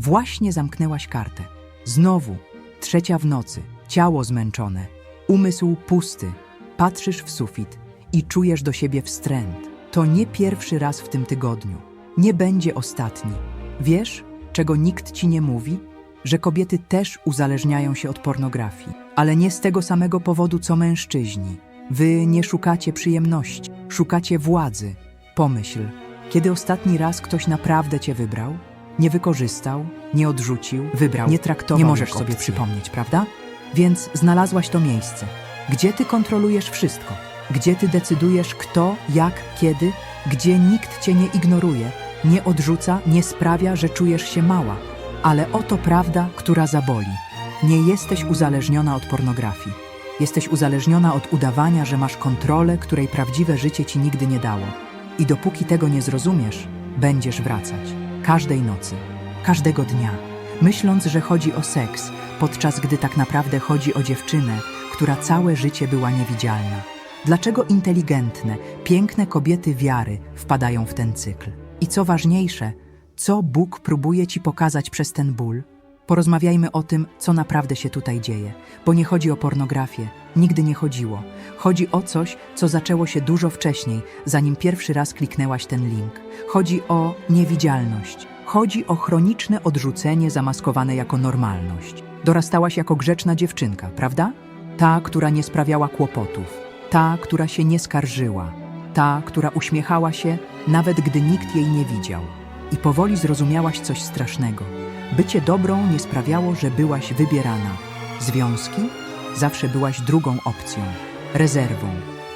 Właśnie zamknęłaś kartę. Znowu, trzecia w nocy, ciało zmęczone, umysł pusty. Patrzysz w sufit i czujesz do siebie wstręt. To nie pierwszy raz w tym tygodniu. Nie będzie ostatni. Wiesz, czego nikt ci nie mówi? Że kobiety też uzależniają się od pornografii, ale nie z tego samego powodu co mężczyźni. Wy nie szukacie przyjemności, szukacie władzy. Pomyśl, kiedy ostatni raz ktoś naprawdę cię wybrał? Nie wykorzystał, nie odrzucił, wybrał, nie traktował. Nie możesz sobie przypomnieć, prawda? Więc znalazłaś to miejsce, gdzie ty kontrolujesz wszystko, gdzie ty decydujesz kto, jak, kiedy, gdzie nikt cię nie ignoruje, nie odrzuca, nie sprawia, że czujesz się mała. Ale oto prawda, która zaboli. Nie jesteś uzależniona od pornografii. Jesteś uzależniona od udawania, że masz kontrolę, której prawdziwe życie ci nigdy nie dało. I dopóki tego nie zrozumiesz, będziesz wracać. Każdej nocy, każdego dnia, myśląc, że chodzi o seks, podczas gdy tak naprawdę chodzi o dziewczynę, która całe życie była niewidzialna. Dlaczego inteligentne, piękne kobiety wiary wpadają w ten cykl? I co ważniejsze, co Bóg próbuje ci pokazać przez ten ból? Porozmawiajmy o tym, co naprawdę się tutaj dzieje, bo nie chodzi o pornografię, nigdy nie chodziło. Chodzi o coś, co zaczęło się dużo wcześniej, zanim pierwszy raz kliknęłaś ten link. Chodzi o niewidzialność. Chodzi o chroniczne odrzucenie zamaskowane jako normalność. Dorastałaś jako grzeczna dziewczynka, prawda? Ta, która nie sprawiała kłopotów, ta, która się nie skarżyła, ta, która uśmiechała się, nawet gdy nikt jej nie widział. I powoli zrozumiałaś coś strasznego. Bycie dobrą nie sprawiało, że byłaś wybierana. Związki? Zawsze byłaś drugą opcją, rezerwą,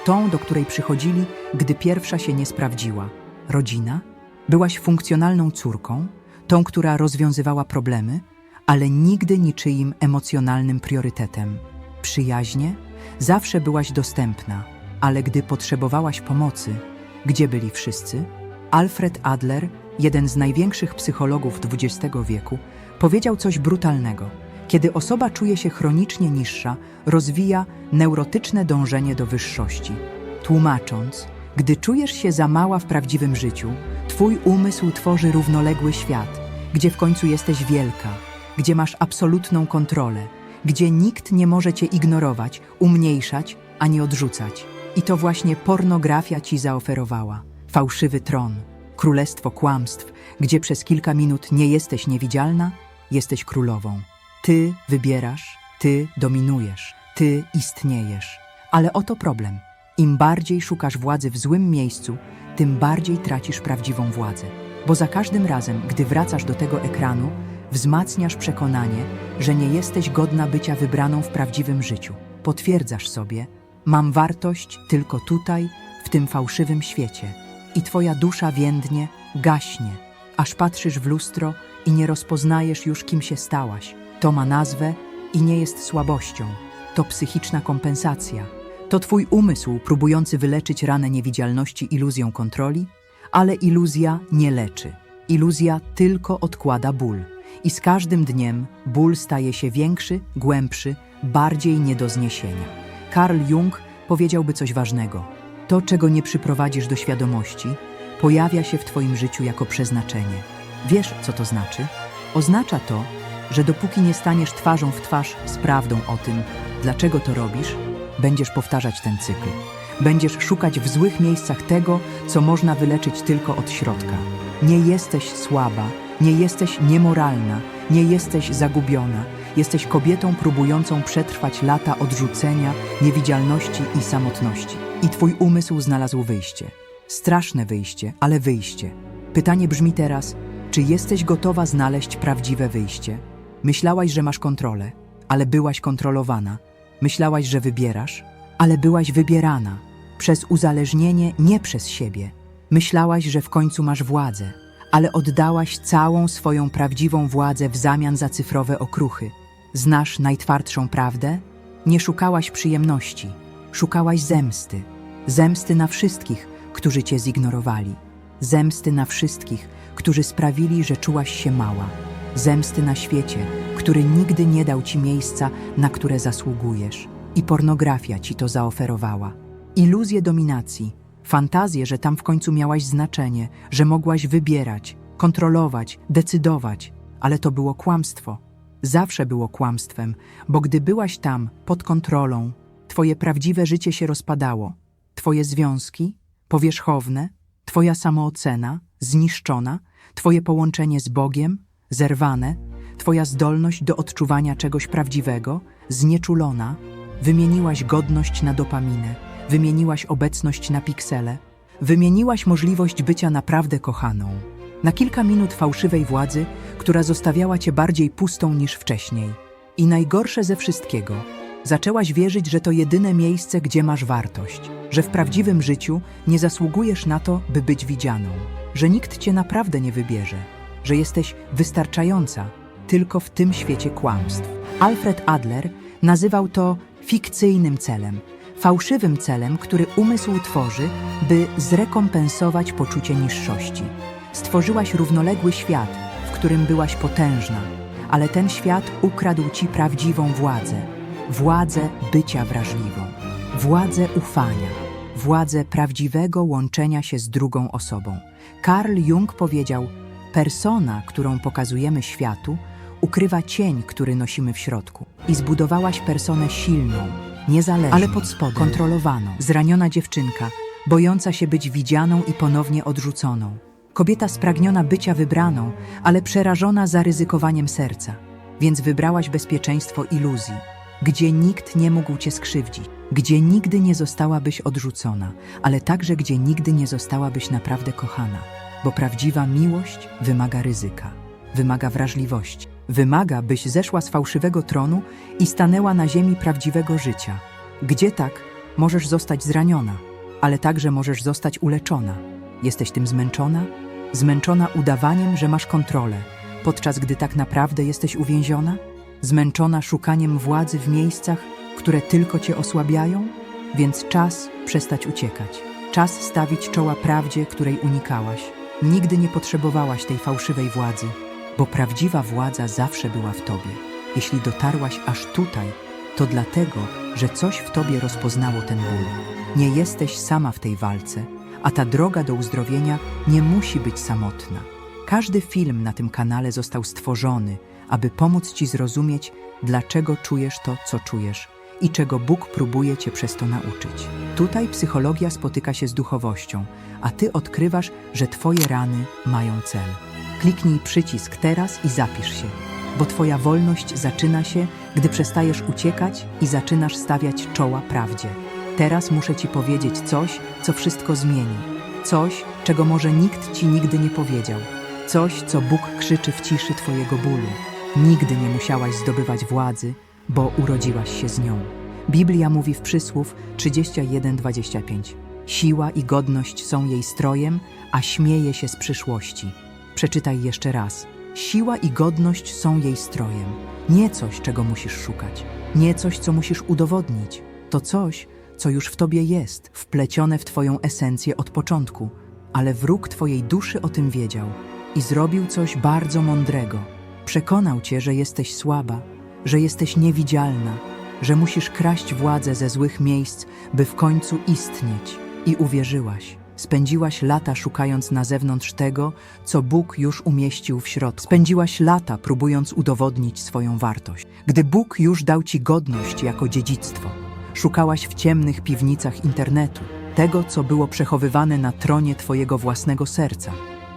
tą, do której przychodzili, gdy pierwsza się nie sprawdziła. Rodzina? Byłaś funkcjonalną córką, tą, która rozwiązywała problemy, ale nigdy niczyim emocjonalnym priorytetem. Przyjaźnie? Zawsze byłaś dostępna, ale gdy potrzebowałaś pomocy, gdzie byli wszyscy? Alfred Adler, jeden z największych psychologów XX wieku, powiedział coś brutalnego. Kiedy osoba czuje się chronicznie niższa, rozwija neurotyczne dążenie do wyższości. Tłumacząc, gdy czujesz się za mała w prawdziwym życiu, twój umysł tworzy równoległy świat, gdzie w końcu jesteś wielka, gdzie masz absolutną kontrolę, gdzie nikt nie może cię ignorować, umniejszać ani odrzucać. I to właśnie pornografia ci zaoferowała. Fałszywy tron, królestwo kłamstw, gdzie przez kilka minut nie jesteś niewidzialna, jesteś królową. Ty wybierasz, ty dominujesz, ty istniejesz. Ale oto problem. Im bardziej szukasz władzy w złym miejscu, tym bardziej tracisz prawdziwą władzę. Bo za każdym razem, gdy wracasz do tego ekranu, wzmacniasz przekonanie, że nie jesteś godna bycia wybraną w prawdziwym życiu. Potwierdzasz sobie, mam wartość tylko tutaj, w tym fałszywym świecie. I twoja dusza więdnie, gaśnie, aż patrzysz w lustro i nie rozpoznajesz już, kim się stałaś. To ma nazwę i nie jest słabością. To psychiczna kompensacja. To twój umysł próbujący wyleczyć ranę niewidzialności iluzją kontroli, ale iluzja nie leczy. Iluzja tylko odkłada ból. I z każdym dniem ból staje się większy, głębszy, bardziej nie do zniesienia. Carl Jung powiedziałby coś ważnego. To, czego nie przyprowadzisz do świadomości, pojawia się w Twoim życiu jako przeznaczenie. Wiesz, co to znaczy? Oznacza to, że dopóki nie staniesz twarzą w twarz z prawdą o tym, dlaczego to robisz, będziesz powtarzać ten cykl. Będziesz szukać w złych miejscach tego, co można wyleczyć tylko od środka. Nie jesteś słaba, nie jesteś niemoralna, nie jesteś zagubiona. Jesteś kobietą próbującą przetrwać lata odrzucenia, niewidzialności i samotności. I twój umysł znalazł wyjście. Straszne wyjście, ale wyjście. Pytanie brzmi teraz: czy jesteś gotowa znaleźć prawdziwe wyjście? Myślałaś, że masz kontrolę, ale byłaś kontrolowana. Myślałaś, że wybierasz, ale byłaś wybierana. Przez uzależnienie, nie przez siebie. Myślałaś, że w końcu masz władzę, ale oddałaś całą swoją prawdziwą władzę w zamian za cyfrowe okruchy. Znasz najtwardszą prawdę? Nie szukałaś przyjemności, szukałaś zemsty. Zemsty na wszystkich, którzy cię zignorowali. Zemsty na wszystkich, którzy sprawili, że czułaś się mała. Zemsty na świecie, który nigdy nie dał ci miejsca, na które zasługujesz. I pornografia ci to zaoferowała. Iluzję dominacji, fantazję, że tam w końcu miałaś znaczenie, że mogłaś wybierać, kontrolować, decydować. ale to było kłamstwo. Zawsze było kłamstwem, bo gdy byłaś tam, pod kontrolą, twoje prawdziwe życie się rozpadało. Twoje związki, powierzchowne, twoja samoocena, zniszczona, twoje połączenie z Bogiem, zerwane, twoja zdolność do odczuwania czegoś prawdziwego, znieczulona, wymieniłaś godność na dopaminę, wymieniłaś obecność na piksele, wymieniłaś możliwość bycia naprawdę kochaną. Na kilka minut fałszywej władzy, która zostawiała cię bardziej pustą niż wcześniej. I najgorsze ze wszystkiego, zaczęłaś wierzyć, że to jedyne miejsce, gdzie masz wartość, że w prawdziwym życiu nie zasługujesz na to, by być widzianą, że nikt cię naprawdę nie wybierze, że jesteś wystarczająca tylko w tym świecie kłamstw. Alfred Adler nazywał to fikcyjnym celem, fałszywym celem, który umysł tworzy, by zrekompensować poczucie niższości. Stworzyłaś równoległy świat, w którym byłaś potężna, ale ten świat ukradł ci prawdziwą władzę władzę bycia wrażliwą, władzę ufania, władzę prawdziwego łączenia się z drugą osobą. Carl Jung powiedział: Persona, którą pokazujemy światu, ukrywa cień, który nosimy w środku. I zbudowałaś personę silną, niezależną, ale pod spodem, kontrolowaną, zraniona dziewczynka, bojąca się być widzianą i ponownie odrzuconą. Kobieta spragniona bycia wybraną, ale przerażona zaryzykowaniem serca. Więc wybrałaś bezpieczeństwo iluzji, gdzie nikt nie mógł cię skrzywdzić, gdzie nigdy nie zostałabyś odrzucona, ale także gdzie nigdy nie zostałabyś naprawdę kochana. Bo prawdziwa miłość wymaga ryzyka, wymaga wrażliwości, wymaga, byś zeszła z fałszywego tronu i stanęła na ziemi prawdziwego życia, gdzie tak możesz zostać zraniona, ale także możesz zostać uleczona. Jesteś tym zmęczona? Zmęczona udawaniem, że masz kontrolę, podczas gdy tak naprawdę jesteś uwięziona? Zmęczona szukaniem władzy w miejscach, które tylko cię osłabiają? Więc czas przestać uciekać. Czas stawić czoła prawdzie, której unikałaś. Nigdy nie potrzebowałaś tej fałszywej władzy, bo prawdziwa władza zawsze była w tobie. Jeśli dotarłaś aż tutaj, to dlatego, że coś w tobie rozpoznało ten ból. Nie jesteś sama w tej walce, a ta droga do uzdrowienia nie musi być samotna. Każdy film na tym kanale został stworzony, aby pomóc Ci zrozumieć, dlaczego czujesz to, co czujesz i czego Bóg próbuje Cię przez to nauczyć. Tutaj psychologia spotyka się z duchowością, a Ty odkrywasz, że Twoje rany mają cel. Kliknij przycisk teraz i zapisz się, bo Twoja wolność zaczyna się, gdy przestajesz uciekać i zaczynasz stawiać czoła prawdzie. Teraz muszę Ci powiedzieć coś, co wszystko zmieni. Coś, czego może nikt Ci nigdy nie powiedział. Coś, co Bóg krzyczy w ciszy Twojego bólu. Nigdy nie musiałaś zdobywać władzy, bo urodziłaś się z nią. Biblia mówi w przysłów 31:25. Siła i godność są jej strojem, a śmieje się z przyszłości. Przeczytaj jeszcze raz. Siła i godność są jej strojem. Nie coś, czego musisz szukać. Nie coś, co musisz udowodnić. To coś, co już w tobie jest, wplecione w twoją esencję od początku. Ale wróg twojej duszy o tym wiedział i zrobił coś bardzo mądrego. Przekonał cię, że jesteś słaba, że jesteś niewidzialna, że musisz kraść władzę ze złych miejsc, by w końcu istnieć. I uwierzyłaś. Spędziłaś lata szukając na zewnątrz tego, co Bóg już umieścił w środku. Spędziłaś lata próbując udowodnić swoją wartość. Gdy Bóg już dał ci godność jako dziedzictwo, szukałaś w ciemnych piwnicach internetu, tego, co było przechowywane na tronie twojego własnego serca.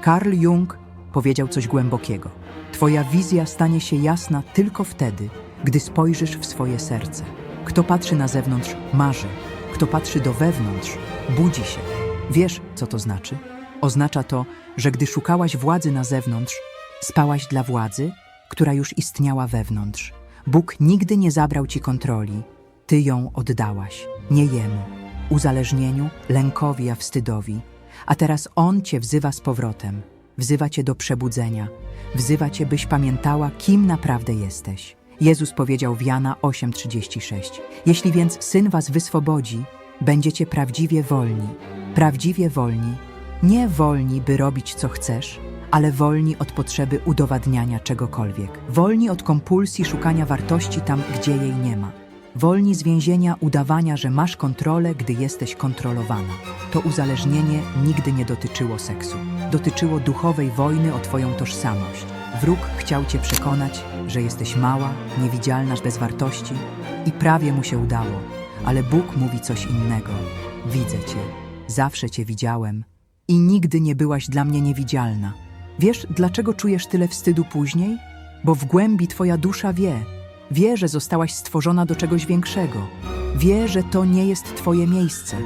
Carl Jung powiedział coś głębokiego. Twoja wizja stanie się jasna tylko wtedy, gdy spojrzysz w swoje serce. Kto patrzy na zewnątrz, marzy. Kto patrzy do wewnątrz, budzi się. Wiesz, co to znaczy? Oznacza to, że gdy szukałaś władzy na zewnątrz, spałaś dla władzy, która już istniała wewnątrz. Bóg nigdy nie zabrał ci kontroli, ty ją oddałaś, nie jemu, uzależnieniu, lękowi, a wstydowi. A teraz on cię wzywa z powrotem, wzywa cię do przebudzenia, wzywa cię, byś pamiętała, kim naprawdę jesteś. Jezus powiedział w Jana 8:36: Jeśli więc syn was wyswobodzi, będziecie prawdziwie wolni. Prawdziwie wolni, nie wolni, by robić co chcesz, ale wolni od potrzeby udowadniania czegokolwiek. Wolni od kompulsji szukania wartości tam, gdzie jej nie ma. Wolni z więzienia udawania, że masz kontrolę, gdy jesteś kontrolowana. To uzależnienie nigdy nie dotyczyło seksu. Dotyczyło duchowej wojny o Twoją tożsamość. Wróg chciał cię przekonać, że jesteś mała, niewidzialna, bez wartości i prawie mu się udało, ale Bóg mówi coś innego. Widzę cię, zawsze cię widziałem i nigdy nie byłaś dla mnie niewidzialna. Wiesz, dlaczego czujesz tyle wstydu później? Bo w głębi twoja dusza wie, wie, że zostałaś stworzona do czegoś większego. Wie, że to nie jest twoje miejsce.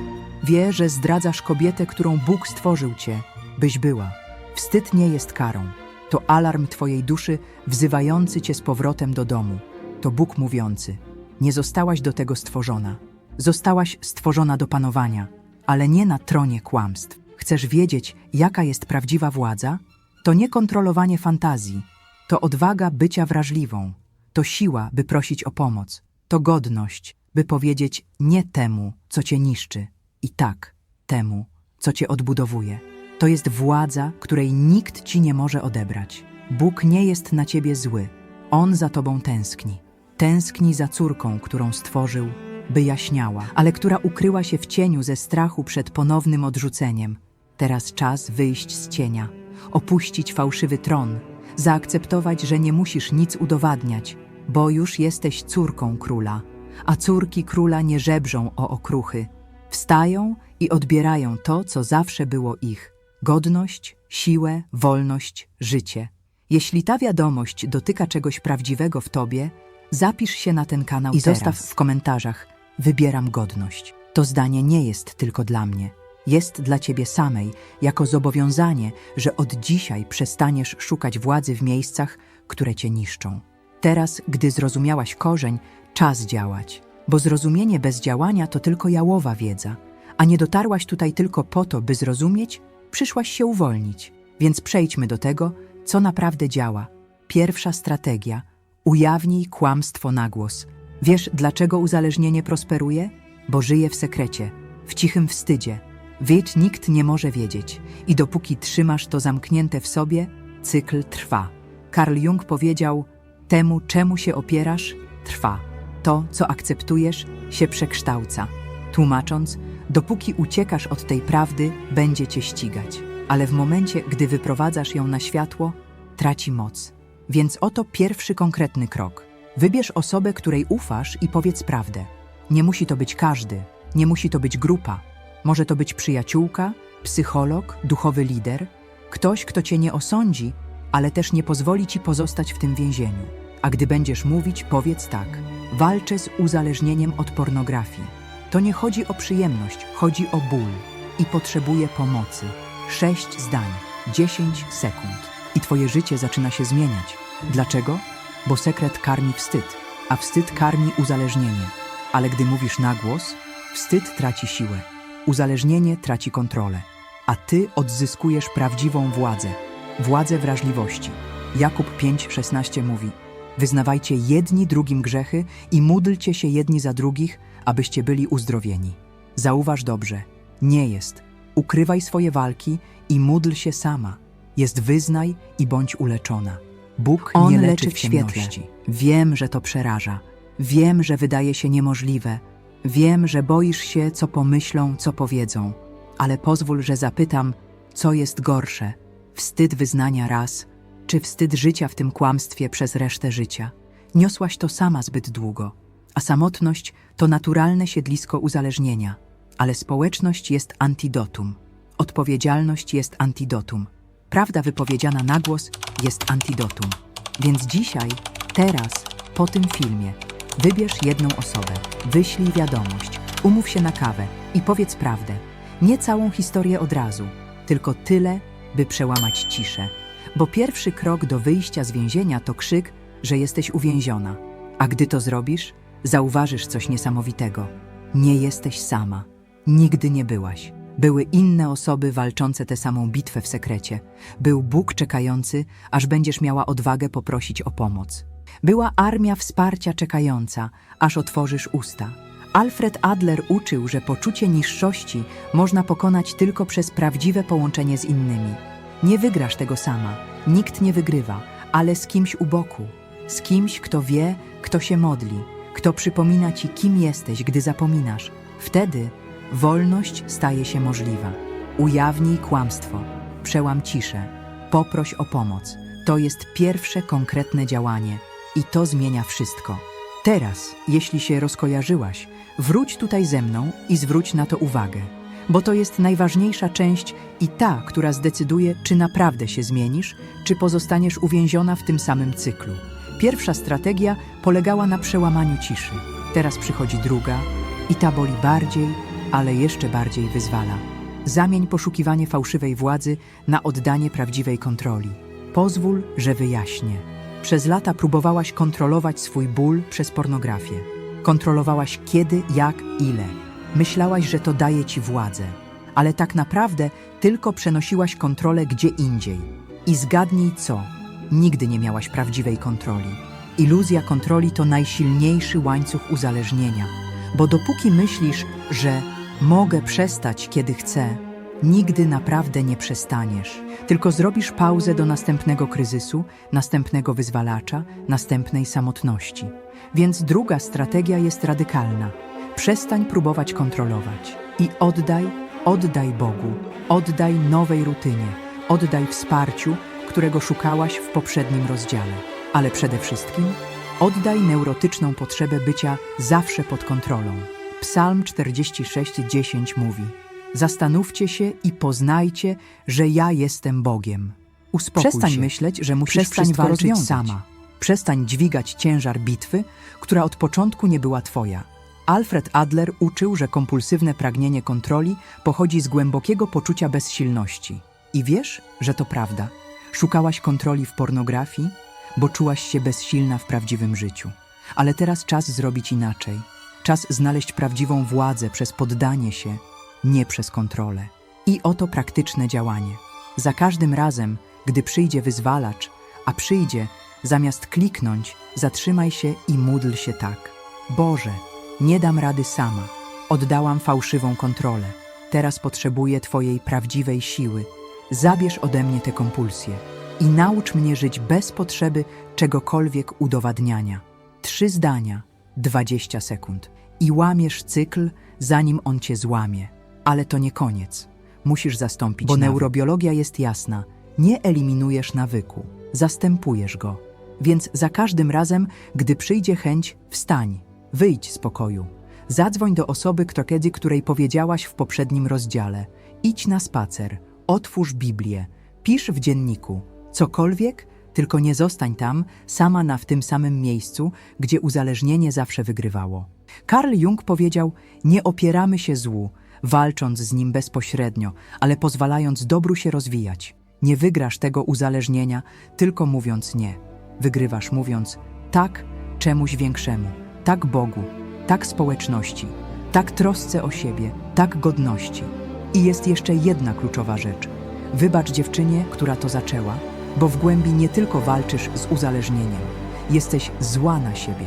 Wie, że zdradzasz kobietę, którą Bóg stworzył cię, byś była. Wstyd nie jest karą. To alarm twojej duszy wzywający cię z powrotem do domu. To Bóg mówiący: Nie zostałaś do tego stworzona. Zostałaś stworzona do panowania, ale nie na tronie kłamstw. Chcesz wiedzieć, jaka jest prawdziwa władza? To nie kontrolowanie fantazji, to odwaga bycia wrażliwą, to siła, by prosić o pomoc, to godność, by powiedzieć nie temu, co cię niszczy, i tak temu, co cię odbudowuje. To jest władza, której nikt ci nie może odebrać. Bóg nie jest na ciebie zły, On za tobą tęskni. Tęskni za córką, którą stworzył, by jaśniała, ale która ukryła się w cieniu ze strachu przed ponownym odrzuceniem. Teraz czas wyjść z cienia, opuścić fałszywy tron, zaakceptować, że nie musisz nic udowadniać, bo już jesteś córką króla, a córki króla nie żebrzą o okruchy. Wstają i odbierają to, co zawsze było ich godność, siłę, wolność, życie. Jeśli ta wiadomość dotyka czegoś prawdziwego w tobie, zapisz się na ten kanał i teraz. zostaw w komentarzach Wybieram godność. To zdanie nie jest tylko dla mnie. Jest dla ciebie samej, jako zobowiązanie, że od dzisiaj przestaniesz szukać władzy w miejscach, które cię niszczą. Teraz, gdy zrozumiałaś korzeń, czas działać, bo zrozumienie bez działania to tylko jałowa wiedza, a nie dotarłaś tutaj tylko po to, by zrozumieć, przyszłaś się uwolnić. Więc przejdźmy do tego, co naprawdę działa. Pierwsza strategia ujawnij kłamstwo na głos. Wiesz, dlaczego uzależnienie prosperuje? Bo żyje w sekrecie, w cichym wstydzie. Wiedź nikt nie może wiedzieć, i dopóki trzymasz to zamknięte w sobie, cykl trwa. Karl Jung powiedział: Temu, czemu się opierasz, trwa. To, co akceptujesz, się przekształca. Tłumacząc, dopóki uciekasz od tej prawdy, będzie cię ścigać. Ale w momencie, gdy wyprowadzasz ją na światło, traci moc. Więc oto pierwszy konkretny krok. Wybierz osobę, której ufasz i powiedz prawdę. Nie musi to być każdy, nie musi to być grupa. Może to być przyjaciółka, psycholog, duchowy lider, ktoś, kto cię nie osądzi, ale też nie pozwoli ci pozostać w tym więzieniu. A gdy będziesz mówić, powiedz tak: walczę z uzależnieniem od pornografii. To nie chodzi o przyjemność, chodzi o ból i potrzebuję pomocy. Sześć zdań, dziesięć sekund i twoje życie zaczyna się zmieniać. Dlaczego? Bo sekret karmi wstyd, a wstyd karmi uzależnienie. Ale gdy mówisz na głos, wstyd traci siłę, uzależnienie traci kontrolę, a ty odzyskujesz prawdziwą władzę, władzę wrażliwości. Jakub 5,16 mówi: Wyznawajcie jedni drugim grzechy i módlcie się jedni za drugich, abyście byli uzdrowieni. Zauważ dobrze, nie jest. Ukrywaj swoje walki i módl się sama. Jest wyznaj i bądź uleczona. Bóg On nie leczy, leczy w w świetle. Wiem, że to przeraża. Wiem, że wydaje się niemożliwe. Wiem, że boisz się, co pomyślą, co powiedzą. Ale pozwól, że zapytam, co jest gorsze: wstyd wyznania raz, czy wstyd życia w tym kłamstwie przez resztę życia? Niosłaś to sama zbyt długo, a samotność to naturalne siedlisko uzależnienia, ale społeczność jest antidotum. Odpowiedzialność jest antidotum. Prawda wypowiedziana na głos jest antidotum. Więc dzisiaj, teraz, po tym filmie, wybierz jedną osobę, wyślij wiadomość, umów się na kawę i powiedz prawdę. Nie całą historię od razu, tylko tyle, by przełamać ciszę. Bo pierwszy krok do wyjścia z więzienia to krzyk, że jesteś uwięziona. A gdy to zrobisz, zauważysz coś niesamowitego. Nie jesteś sama. Nigdy nie byłaś. Były inne osoby walczące tę samą bitwę w sekrecie. Był Bóg czekający, aż będziesz miała odwagę poprosić o pomoc. Była armia wsparcia czekająca, aż otworzysz usta. Alfred Adler uczył, że poczucie niższości można pokonać tylko przez prawdziwe połączenie z innymi. Nie wygrasz tego sama, nikt nie wygrywa, ale z kimś u boku. Z kimś, kto wie, kto się modli, kto przypomina ci, kim jesteś, gdy zapominasz. Wtedy wolność staje się możliwa. Ujawnij kłamstwo, przełam ciszę, poproś o pomoc. To jest pierwsze konkretne działanie i to zmienia wszystko. Teraz, jeśli się rozkojarzyłaś, wróć tutaj ze mną i zwróć na to uwagę, bo to jest najważniejsza część i ta, która zdecyduje, czy naprawdę się zmienisz, czy pozostaniesz uwięziona w tym samym cyklu. Pierwsza strategia polegała na przełamaniu ciszy. Teraz przychodzi druga i ta boli bardziej, ale jeszcze bardziej wyzwala. Zamień poszukiwanie fałszywej władzy na oddanie prawdziwej kontroli. Pozwól, że wyjaśnię. Przez lata próbowałaś kontrolować swój ból przez pornografię. Kontrolowałaś kiedy, jak, ile. Myślałaś, że to daje ci władzę, ale tak naprawdę tylko przenosiłaś kontrolę gdzie indziej. I zgadnij co? Nigdy nie miałaś prawdziwej kontroli. Iluzja kontroli to najsilniejszy łańcuch uzależnienia, bo dopóki myślisz, że mogę przestać, kiedy chcę, nigdy naprawdę nie przestaniesz. Tylko zrobisz pauzę do następnego kryzysu, następnego wyzwalacza, następnej samotności. Więc druga strategia jest radykalna. Przestań próbować kontrolować i oddaj, oddaj Bogu, oddaj nowej rutynie, oddaj wsparciu, którego szukałaś w poprzednim rozdziale. Ale przede wszystkim oddaj neurotyczną potrzebę bycia zawsze pod kontrolą. Psalm 46:10 mówi: Zastanówcie się i poznajcie, że ja jestem Bogiem. Uspokój Przestań się. myśleć, że musisz Przestań wszystko walczyć sama. Przestań dźwigać ciężar bitwy, która od początku nie była twoja. Alfred Adler uczył, że kompulsywne pragnienie kontroli pochodzi z głębokiego poczucia bezsilności. I wiesz, że to prawda. Szukałaś kontroli w pornografii, bo czułaś się bezsilna w prawdziwym życiu. Ale teraz czas zrobić inaczej. Czas znaleźć prawdziwą władzę przez poddanie się, nie przez kontrolę. I oto praktyczne działanie. Za każdym razem, gdy przyjdzie wyzwalacz, a przyjdzie, zamiast kliknąć, zatrzymaj się i módl się tak. Boże, nie dam rady sama. Oddałam fałszywą kontrolę. Teraz potrzebuję Twojej prawdziwej siły. Zabierz ode mnie te kompulsje i naucz mnie żyć bez potrzeby czegokolwiek udowadniania. Trzy zdania, 20 sekund. I łamiesz cykl, zanim on cię złamie. Ale to nie koniec. Musisz zastąpić Bo nawyk. neurobiologia jest jasna. Nie eliminujesz nawyku, zastępujesz go. Więc za każdym razem, gdy przyjdzie chęć, wstań, wyjdź z pokoju. Zadzwoń do osoby, kto kiedy, której powiedziałaś w poprzednim rozdziale. Idź na spacer, otwórz Biblię, pisz w dzienniku. Cokolwiek, tylko nie zostań tam, sama na w tym samym miejscu, gdzie uzależnienie zawsze wygrywało. Karl Jung powiedział: Nie opieramy się złu, walcząc z nim bezpośrednio, ale pozwalając dobru się rozwijać. Nie wygrasz tego uzależnienia, tylko mówiąc nie. Wygrywasz mówiąc tak czemuś większemu, tak Bogu, tak społeczności, tak trosce o siebie, tak godności. I jest jeszcze jedna kluczowa rzecz. Wybacz dziewczynie, która to zaczęła, bo w głębi nie tylko walczysz z uzależnieniem, jesteś zła na siebie.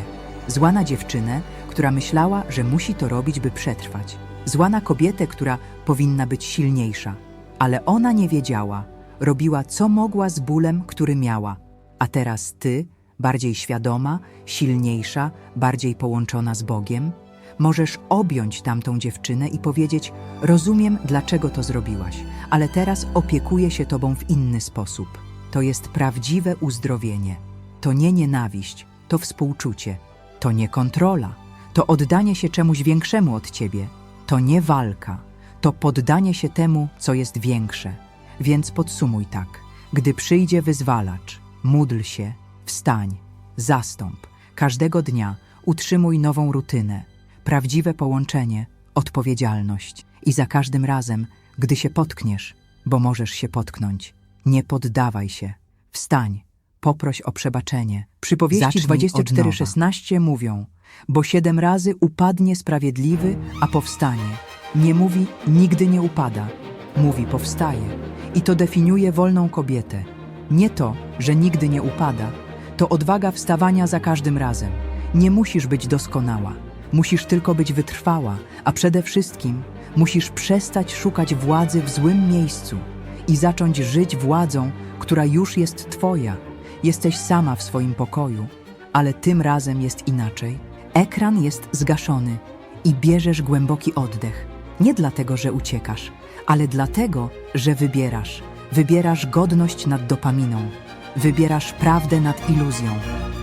Zła na dziewczynę, która myślała, że musi to robić, by przetrwać. Zła na kobietę, która powinna być silniejsza. Ale ona nie wiedziała, robiła co mogła z bólem, który miała. A teraz ty, bardziej świadoma, silniejsza, bardziej połączona z Bogiem, możesz objąć tamtą dziewczynę i powiedzieć: Rozumiem, dlaczego to zrobiłaś, ale teraz opiekuję się tobą w inny sposób. To jest prawdziwe uzdrowienie. To nie nienawiść, to współczucie, to nie kontrola, to oddanie się czemuś większemu od ciebie, to nie walka, to poddanie się temu, co jest większe. Więc podsumuj tak: gdy przyjdzie wyzwalacz, módl się, wstań, zastąp. Każdego dnia utrzymuj nową rutynę, prawdziwe połączenie, odpowiedzialność. I za każdym razem, gdy się potkniesz, bo możesz się potknąć, nie poddawaj się. Wstań, poproś o przebaczenie. Przypowieści Zacznij od nowa. 24:16 mówią: Bo siedem razy upadnie sprawiedliwy, a powstanie. Nie mówi nigdy nie upada, mówi powstaje. I to definiuje wolną kobietę. Nie to, że nigdy nie upada, to odwaga wstawania za każdym razem. Nie musisz być doskonała, musisz tylko być wytrwała, a przede wszystkim musisz przestać szukać władzy w złym miejscu i zacząć żyć władzą, która już jest Twoja. Jesteś sama w swoim pokoju, ale tym razem jest inaczej. Ekran jest zgaszony i bierzesz głęboki oddech. Nie dlatego, że uciekasz, ale dlatego, że wybierasz. Wybierasz godność nad dopaminą. Wybierasz prawdę nad iluzją.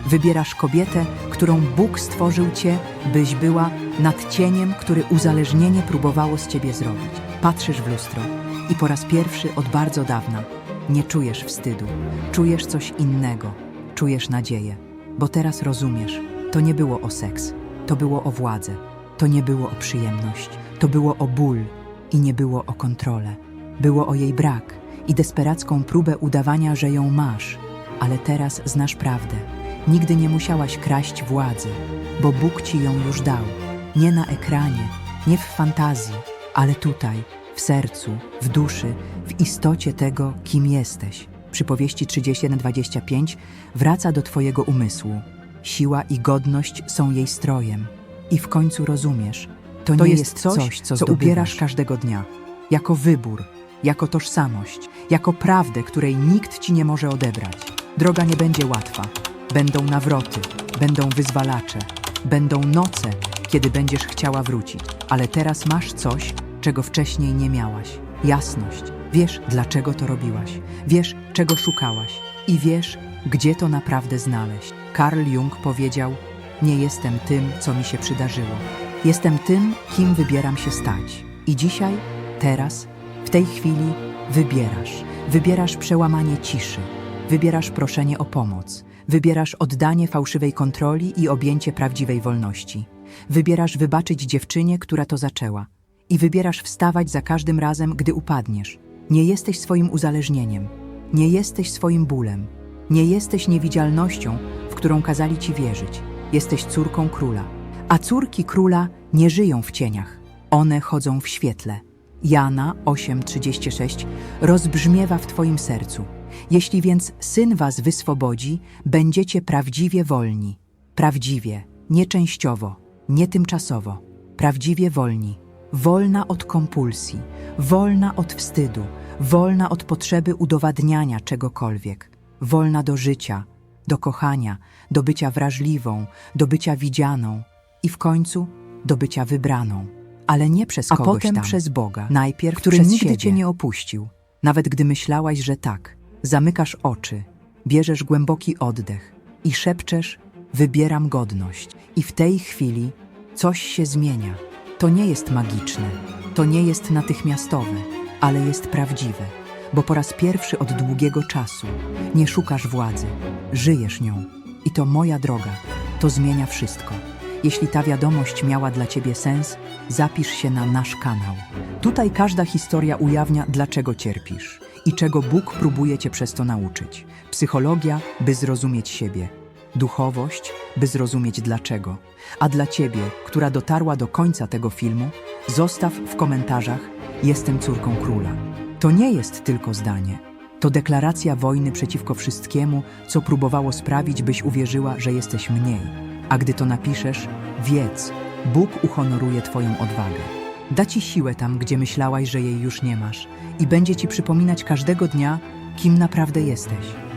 Wybierasz kobietę, którą Bóg stworzył cię, byś była nad cieniem, który uzależnienie próbowało z ciebie zrobić. Patrzysz w lustro i po raz pierwszy od bardzo dawna nie czujesz wstydu. Czujesz coś innego. Czujesz nadzieję. Bo teraz rozumiesz, to nie było o seks, to było o władzę, to nie było o przyjemność, to było o ból i nie było o kontrolę. Było o jej brak i desperacką próbę udawania, że ją masz. Ale teraz znasz prawdę. Nigdy nie musiałaś kraść władzy, bo Bóg ci ją już dał. Nie na ekranie, nie w fantazji, ale tutaj, w sercu, w duszy, w istocie tego, kim jesteś. Przypowieści 31:25 wraca do twojego umysłu. Siła i godność są jej strojem. I w końcu rozumiesz, to, To nie jest jest coś, co, zdobywasz. ubierasz każdego dnia. Jako wybór, jako tożsamość, jako prawdę, której nikt ci nie może odebrać. Droga nie będzie łatwa. Będą nawroty, będą wyzwalacze, będą noce, kiedy będziesz chciała wrócić. Ale teraz masz coś, czego wcześniej nie miałaś. Jasność. Wiesz, dlaczego to robiłaś. Wiesz, czego szukałaś. I wiesz, gdzie to naprawdę znaleźć. Carl Jung powiedział: Nie jestem tym, co mi się przydarzyło. Jestem tym, kim wybieram się stać. I dzisiaj, teraz, w tej chwili wybierasz. Wybierasz przełamanie ciszy. Wybierasz proszenie o pomoc. Wybierasz oddanie fałszywej kontroli i objęcie prawdziwej wolności. Wybierasz wybaczyć dziewczynie, która to zaczęła. I wybierasz wstawać za każdym razem, gdy upadniesz. Nie jesteś swoim uzależnieniem. Nie jesteś swoim bólem. Nie jesteś niewidzialnością, w którą kazali ci wierzyć. Jesteś córką króla. A córki króla nie żyją w cieniach. One chodzą w świetle. Jana 8:36 rozbrzmiewa w twoim sercu. Jeśli więc syn was wyswobodzi, będziecie prawdziwie wolni. Prawdziwie, nie częściowo, nie tymczasowo. Prawdziwie wolni. Wolna od kompulsji, wolna od wstydu, wolna od potrzeby udowadniania czegokolwiek. Wolna do życia, do kochania, do bycia wrażliwą, do bycia widzianą i w końcu do bycia wybraną. Ale nie przez A kogoś potem tam. przez Boga, najpierw który przez nigdy siebie. cię nie opuścił. Nawet gdy myślałaś, że tak, zamykasz oczy, bierzesz głęboki oddech i szepczesz: Wybieram godność. I w tej chwili coś się zmienia. To nie jest magiczne, to nie jest natychmiastowe, ale jest prawdziwe, bo po raz pierwszy od długiego czasu nie szukasz władzy, żyjesz nią. I to moja droga, to zmienia wszystko. Jeśli ta wiadomość miała dla Ciebie sens, zapisz się na nasz kanał. Tutaj każda historia ujawnia, dlaczego cierpisz i czego Bóg próbuje Cię przez to nauczyć. Psychologia, by zrozumieć siebie. Duchowość, by zrozumieć dlaczego. A dla Ciebie, która dotarła do końca tego filmu, zostaw w komentarzach: Jestem córką króla. To nie jest tylko zdanie. To deklaracja wojny przeciwko wszystkiemu, co próbowało sprawić, byś uwierzyła, że jesteś mniej. A gdy to napiszesz, wiedz, Bóg uhonoruje Twoją odwagę. Da Ci siłę tam, gdzie myślałaś, że jej już nie masz, i będzie Ci przypominać każdego dnia, kim naprawdę jesteś.